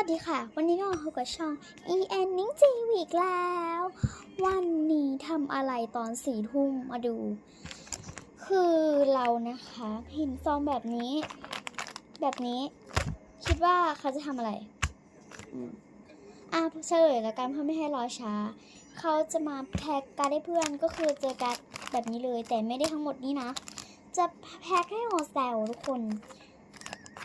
วัสดีค่ะ วันนี้ก็มาพบกับช่อง e n นิ้งจีวีกแล้ว วันนี้ทำอะไรตอนสี่ทุ่มมาดู คือเรานะคะเห็นซองแบบนี้ แบบนี้ คิดว่าเขาจะทำอะไรอืมอะเฉลยแล้วกันเพื่อไม่ให้รอช้า เขาจะมาแพ็กการ์ดให้เพื่อนก็คือเจอการ์ดแบบนี้เลย แต่ไม่ได้ทั้งหมดนี้นะ จะแพ็กให้โฮสเซลทุกคน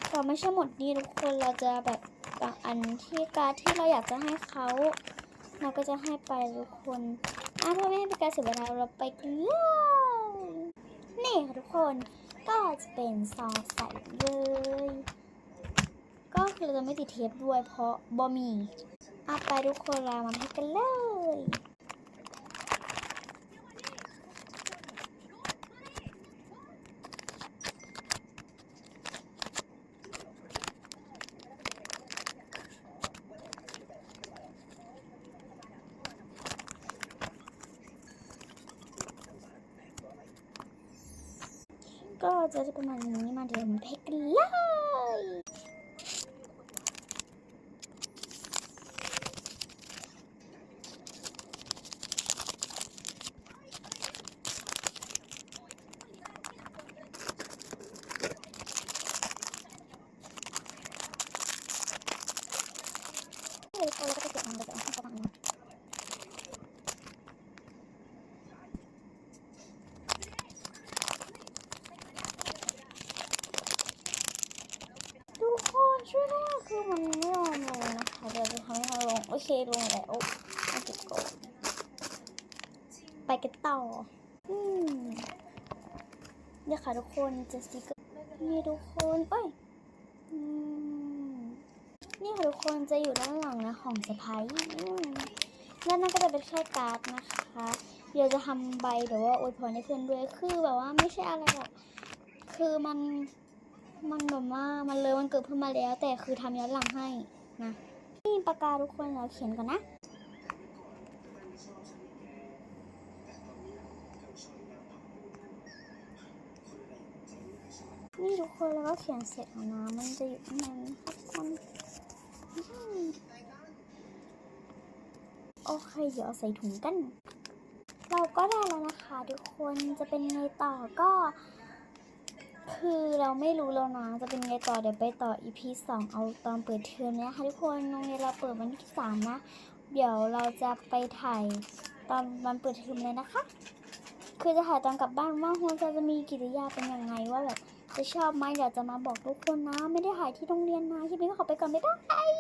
แต่ไม่ใช่หมดนี้ทุกคนเราจะแบบ บางอันที่การที่เราอยากจะให้เขาเราก็จะให้ไปทุกคนอะเพื่อไม่ให้เป็นการเสียเวลาเราไปกันเลยนี่ค่ะทุกคนก็จะเป็นซองใสเลย ก็คือเราจะไม่ติดเทปด้วยเพราะบอมีอะไปทุกคนเรามาให้กันเลย ก็จะประมาณนี้มาเดี๋ยวมาเพกกันเลยเราก็จะเก็บมันไปก่อนให้เขาฟังนะทุกคนช่วยด้วย คือมันไม่ยอมลงนะคะเดี๋ยวจะทำให้เขาลง โอเคลงแล้วเอาเก็บก่อนไปกันต่ออืมเนี่ยค่ะทุกคนจะสติกเกอร์นี่ทุกคนเอ้ยนี่ค่ะทุกคนจะอยู่ด้านหลังนะของสไปแล้วนั่นก็จะเป็นแค่การ์ดนะคะเดี๋ยวจะทำใบแบบว่าอวยพรให้เพื่อนด้วยคือแบบว่าไม่ใช่อะไรหรอกคือมัน มันแบบว่ามันเลยวันเกิดเพื่อนมาแล้ว แต่คือทำย้อนหลังให้นะนี่ปากกาทุกคนเราเขียนก่อนนะนี่ทุกคนแล้วก็เขียนเสร็จแล้วนะมันจะอยู่ข้างในนะคะทุกคนโอเคเดี๋ยวเอาใส่ถุงกัน เราก็ได้แล้วนะคะทุกคนจะเป็นไงต่อก็ คือเราไม่รู้แล้วนะ จะเป็นไงต่อเดี๋ยวไปต่อ EP 2 เอาตอนเปิดเทอมนะคะทุกคนโรงเรียนเราเปิดวันที่ 3 นะ เดี๋ยวเราจะไปถ่ายตอนวันเปิดเทอมเลยนะคะ คือจะถ่ายตอนกลับบ้านว่าโฮจะจะมีกิริยาเป็นยังไงว่าแบบจะชอบไหมเดี๋ยวจะมาบอกทุกคนนะ ไม่ได้ถ่ายที่โรงเรียนนะที่นี้ก็ขอไปก่อนบ๊ายบาย